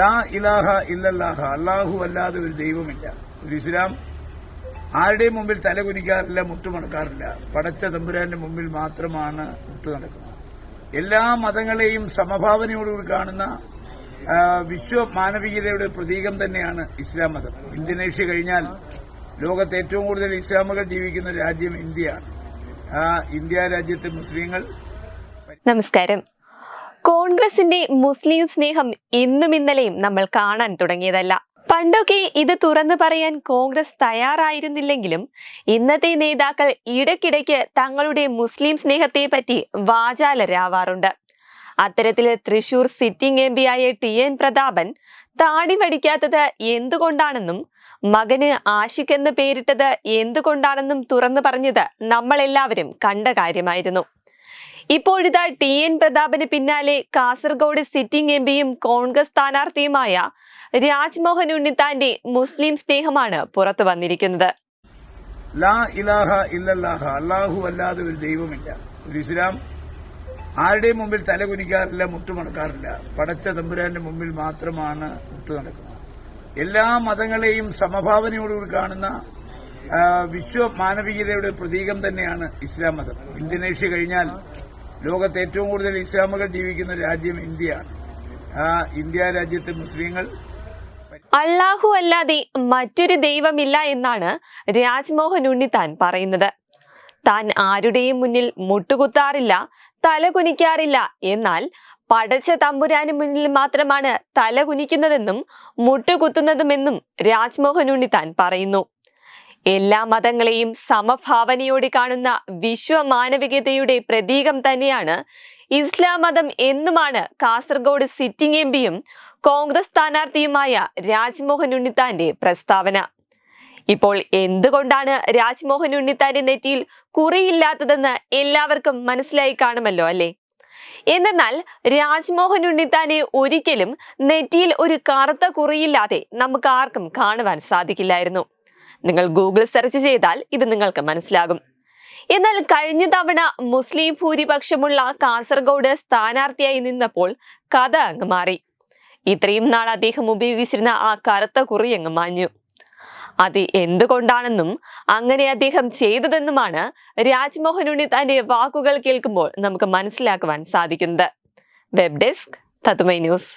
ലാ ഇലാഹ ഇല്ലല്ലാഹ. അള്ളാഹു അല്ലാതെ ഒരു ദൈവമില്ല. ഒരു ഇസ്ലാം ആരുടെയും മുമ്പിൽ തല കുനിക്കാറില്ല മുട്ടുമടക്കാറില്ല പടച്ച തമ്പുരാന്റെ മുമ്പിൽ മാത്രമാണ് മുട്ടു നടക്കുന്നത്. എല്ലാ മതങ്ങളെയും സമഭാവനയോടുകൂടി കാണുന്ന വിശ്വ മാനവികതയുടെ പ്രതീകം തന്നെയാണ് ഇസ്ലാം മതം. ഇന്തോനേഷ്യ കഴിഞ്ഞാൽ ലോകത്ത് ഏറ്റവും കൂടുതൽ ഇസ്ലാമുകൾ ജീവിക്കുന്ന രാജ്യം ഇന്ത്യയാണ്. ആ ഇന്ത്യ രാജ്യത്തെ മുസ്ലിങ്ങൾ നമസ്കാരം. കോൺഗ്രസിന്റെ മുസ്ലിം സ്നേഹം ഇന്നും ഇന്നലെയും നമ്മൾ കാണാൻ തുടങ്ങിയതല്ല. പണ്ടൊക്കെ ഇത് തുറന്നു പറയാൻ കോൺഗ്രസ് തയ്യാറായിരുന്നില്ലെങ്കിലും ഇന്നത്തെ നേതാക്കൾ ഇടയ്ക്കിടയ്ക്ക് തങ്ങളുടെ മുസ്ലിം സ്നേഹത്തെ പറ്റി വാചാലരാവാറുണ്ട്. അത്തരത്തിൽ തൃശൂർ സിറ്റിംഗ് എം ആയ ടി എൻ പ്രതാപൻ താടി വടിക്കാത്തത് എന്തുകൊണ്ടാണെന്നും മകന് ആഷിഖ് എന്ന് പേരിട്ടത് എന്തുകൊണ്ടാണെന്നും തുറന്നു പറഞ്ഞത് നമ്മളെല്ലാവരും കണ്ട കാര്യമായിരുന്നു. ഇപ്പോഴിതാ ടി എൻ പ്രതാപന് പിന്നാലെ കാസർഗോഡ് സിറ്റിംഗ് എം പിയും കോൺഗ്രസ് സ്ഥാനാർത്ഥിയുമായ രാജ്മോഹൻ ഉണ്ണിത്താന്റെ മുസ്ലിം സ്നേഹമാണ് പുറത്തു വന്നിരിക്കുന്നത്. ലാ ഇലാഹ അല്ലാതെ ഒരു ദൈവമില്ല ഇസ്ലാം. ആരുടെയും മുമ്പിൽ തല കുനിക്കാറില്ല മുട്ടുമടക്കാറില്ല പടച്ച തമ്പുരാന്റെ മുമ്പിൽ മാത്രമാണ് മുട്ടു നടക്കുന്നത്. എല്ലാ മതങ്ങളെയും സമഭാവനയോടുകൂടി കാണുന്ന വിശ്വ മാനവികതയുടെ പ്രതീകം തന്നെയാണ് ഇസ്ലാം മതം. ഇന്തോനേഷ്യ കഴിഞ്ഞാൽ ലോകത്ത് ഏറ്റവും കൂടുതൽ ഇസ്ലാമുകൾ ജീവിക്കുന്ന രാജ്യം ഇന്ത്യയാണ് ആ ഇന്ത്യ രാജ്യത്തെ മുസ്ലിങ്ങൾ. അള്ളാഹു അല്ലാതെ മറ്റൊരു ദൈവമില്ല എന്നാണ് രാജ്മോഹൻ ഉണ്ണിത്താൻ പറയുന്നത്. താൻ ആരുടെയും മുന്നിൽ മുട്ടുകുത്താറില്ല തലകുനിക്കാറില്ല എന്നാൽ പടച്ച തമ്പുരാന് മുന്നിൽ മാത്രമാണ് തല കുനിക്കുന്നതെന്നും മുട്ടുകുത്തുന്നതുമെന്നും രാജ്മോഹൻ ഉണ്ണിത്താൻ പറയുന്നു. എല്ലാ മതങ്ങളെയും സമഭാവനയോടെ കാണുന്ന വിശ്വ മാനവികതയുടെ പ്രതീകം തന്നെയാണ് ഇസ്ലാം മതം എന്നുമാണ് കാസർഗോഡ് സിറ്റിംഗ് എം പിയും കോൺഗ്രസ് സ്ഥാനാർത്ഥിയുമായ രാജ്മോഹൻ ഉണ്ണിത്താന്റെ പ്രസ്താവന. ഇപ്പോൾ എന്തുകൊണ്ടാണ് രാജ്മോഹൻ ഉണ്ണിത്താന്റെ നെറ്റിയിൽ കുറിയില്ലാത്തതെന്ന് എല്ലാവർക്കും മനസ്സിലായി കാണുമല്ലോ അല്ലേ? എന്നാൽ രാജ്മോഹൻ ഉണ്ണിത്താനെ ഒരിക്കലും നെറ്റിയിൽ ഒരു കറുത്ത കുറിയില്ലാതെ നമുക്ക് ആർക്കും കാണുവാൻ സാധിക്കില്ലായിരുന്നു. നിങ്ങൾ ഗൂഗിൾ സെർച്ച് ചെയ്താൽ ഇത് നിങ്ങൾക്ക് മനസ്സിലാകും. എന്നാൽ കഴിഞ്ഞ തവണ മുസ്ലിം ഭൂരിപക്ഷമുള്ള കാസർഗോഡ് സ്ഥാനാർത്ഥിയായി നിന്നപ്പോൾ കഥ അങ്ങ് മാറി. ഇത്രയും നാൾ അദ്ദേഹം ഉപയോഗിച്ചിരുന്ന ആ കറുത്ത കുറി അങ്ങ് മാഞ്ഞു. അത് എന്തുകൊണ്ടാണെന്നും അങ്ങനെ അദ്ദേഹം ചെയ്തതെന്നുമാണ് രാജ്മോഹൻ ഉണ്ണി തന്റെ വാക്കുകൾ കേൾക്കുമ്പോൾ നമുക്ക് മനസ്സിലാക്കുവാൻ സാധിക്കുന്നത്. വെബ് ഡെസ്ക് തത്തുമൈ ന്യൂസ്